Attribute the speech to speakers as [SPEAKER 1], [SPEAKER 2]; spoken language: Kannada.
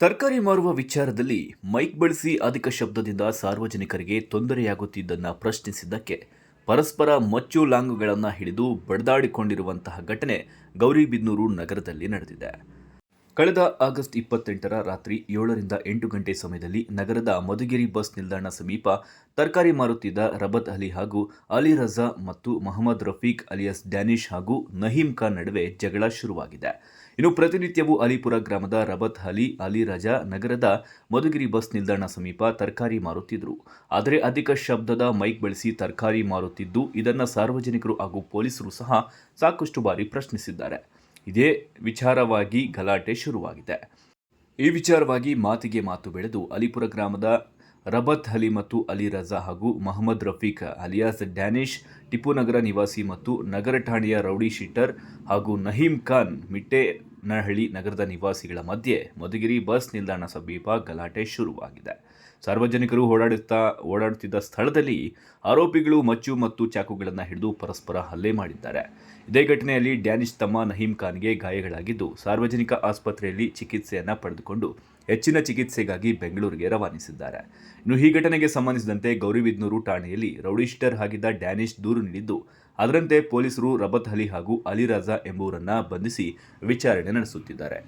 [SPEAKER 1] ತರಕಾರಿ ಮಾರುವ ವಿಚಾರದಲ್ಲಿ ಮೈಕ್ ಬಳಸಿ ಅಧಿಕ ಶಬ್ದದಿಂದ ಸಾರ್ವಜನಿಕರಿಗೆ ತೊಂದರೆಯಾಗುತ್ತಿದ್ದನ್ನು ಪ್ರಶ್ನಿಸಿದ್ದಕ್ಕೆ ಪರಸ್ಪರ ಮಚ್ಚು ಲಾಂಗುಗಳನ್ನು ಹಿಡಿದು ಬಡದಾಡಿಕೊಂಡಿರುವಂತಹ ಘಟನೆ ಗೌರಿಬಿದನೂರು ನಗರದಲ್ಲಿ ನಡೆದಿದೆ. ಕಳೆದ ಆಗಸ್ಟ್ ಇಪ್ಪತ್ತೆಂಟರ ರಾತ್ರಿ ಏಳರಿಂದ ಎಂಟು ಗಂಟೆ ಸಮಯದಲ್ಲಿ ನಗರದ ಮಧುಗಿರಿ ಬಸ್ ನಿಲ್ದಾಣ ಸಮೀಪ ತರಕಾರಿ ಮಾರುತ್ತಿದ್ದ ರಬತ್ ಅಲಿ ಹಾಗೂ ಅಲಿ ರಜಾ ಮತ್ತು ಮೊಹಮ್ಮದ್ ರಫೀಕ್ ಅಲಿಯಸ್ ಡ್ಯಾನಿಶ್ ಹಾಗೂ ನಹೀಂ ಖಾನ್ ನಡುವೆ ಜಗಳ ಶುರುವಾಗಿದೆ. ಇನ್ನು ಪ್ರತಿನಿತ್ಯವೂ ಅಲಿಪುರ ಗ್ರಾಮದ ರಬತ್ ಅಲಿ ಅಲಿ ರಜಾ ನಗರದ ಮಧುಗಿರಿ ಬಸ್ ನಿಲ್ದಾಣ ಸಮೀಪ ತರಕಾರಿ ಮಾರುತ್ತಿದ್ದರು. ಆದರೆ ಅಧಿಕ ಶಬ್ದದ ಮೈಕ್ ಬಳಸಿ ತರಕಾರಿ ಮಾರುತ್ತಿದ್ದು, ಇದನ್ನು ಸಾರ್ವಜನಿಕರು ಹಾಗೂ ಪೊಲೀಸರು ಸಹ ಸಾಕಷ್ಟು ಬಾರಿ ಪ್ರಶ್ನಿಸಿದ್ದಾರೆ. ಇದೇ ವಿಚಾರವಾಗಿ ಗಲಾಟೆ ಶುರುವಾಗಿದೆ. ಈ ವಿಚಾರವಾಗಿ ಮಾತಿಗೆ ಮಾತು ಬೆಳೆದು ಅಲಿಪುರ ಗ್ರಾಮದ ರಬತ್ ಅಲಿ ಮತ್ತು ಅಲಿ ರಜಾ ಹಾಗೂ ಮೊಹಮ್ಮದ್ ರಫೀಕ್ ಅಲಿಯಾಸ್ ಡ್ಯಾನಿಶ್ ಟಿಪ್ಪುನಗರ ನಿವಾಸಿ ಮತ್ತು ನಗರ ಠಾಣೆಯ ರೌಡಿ ಶೀಟರ್ ಹಾಗೂ ನಹೀಂ ಖಾನ್ ಮಿಟ್ಟೇನಹಳ್ಳಿ ನಗರದ ನಿವಾಸಿಗಳ ಮಧ್ಯೆ ಮಧುಗಿರಿ ಬಸ್ ನಿಲ್ದಾಣ ಸಮೀಪ ಗಲಾಟೆ ಶುರುವಾಗಿದೆ. ಸಾರ್ವಜನಿಕರು ಓಡಾಡುತ್ತಾ ಓಡಾಡುತ್ತಿದ್ದ ಸ್ಥಳದಲ್ಲಿ ಆರೋಪಿಗಳು ಮಚ್ಚು ಮತ್ತು ಚಾಕುಗಳನ್ನು ಹಿಡಿದು ಪರಸ್ಪರ ಹಲ್ಲೆ ಮಾಡಿದ್ದಾರೆ. ಇದೇ ಘಟನೆಯಲ್ಲಿ ಡ್ಯಾನಿಶ್ ತಮ್ಮ ನಹೀಂ ಖಾನ್ಗೆ ಗಾಯಗಳಾಗಿದ್ದು, ಸಾರ್ವಜನಿಕ ಆಸ್ಪತ್ರೆಯಲ್ಲಿ ಚಿಕಿತ್ಸೆಯನ್ನು ಪಡೆದುಕೊಂಡು ಹೆಚ್ಚಿನ ಚಿಕಿತ್ಸೆಗಾಗಿ ಬೆಂಗಳೂರಿಗೆ ರವಾನಿಸಿದ್ದಾರೆ. ಇನ್ನು ಈ ಘಟನೆಗೆ ಸಂಬಂಧಿಸಿದಂತೆ ಗೌರಿಬಿದ್ನೂರು ಠಾಣೆಯಲ್ಲಿ ರೌಡಿಸ್ಟರ್ ಆಗಿದ್ದ ಡ್ಯಾನಿಶ್ ದೂರು ನೀಡಿದ್ದು, ಅದರಂತೆ ಪೊಲೀಸರು ರಬತ್ ಅಲಿ ಹಾಗೂ ಅಲಿರಾಜಾ ಎಂಬುವರನ್ನ ಬಂಧಿಸಿ ವಿಚಾರಣೆ ನಡೆಸುತ್ತಿದ್ದಾರೆ.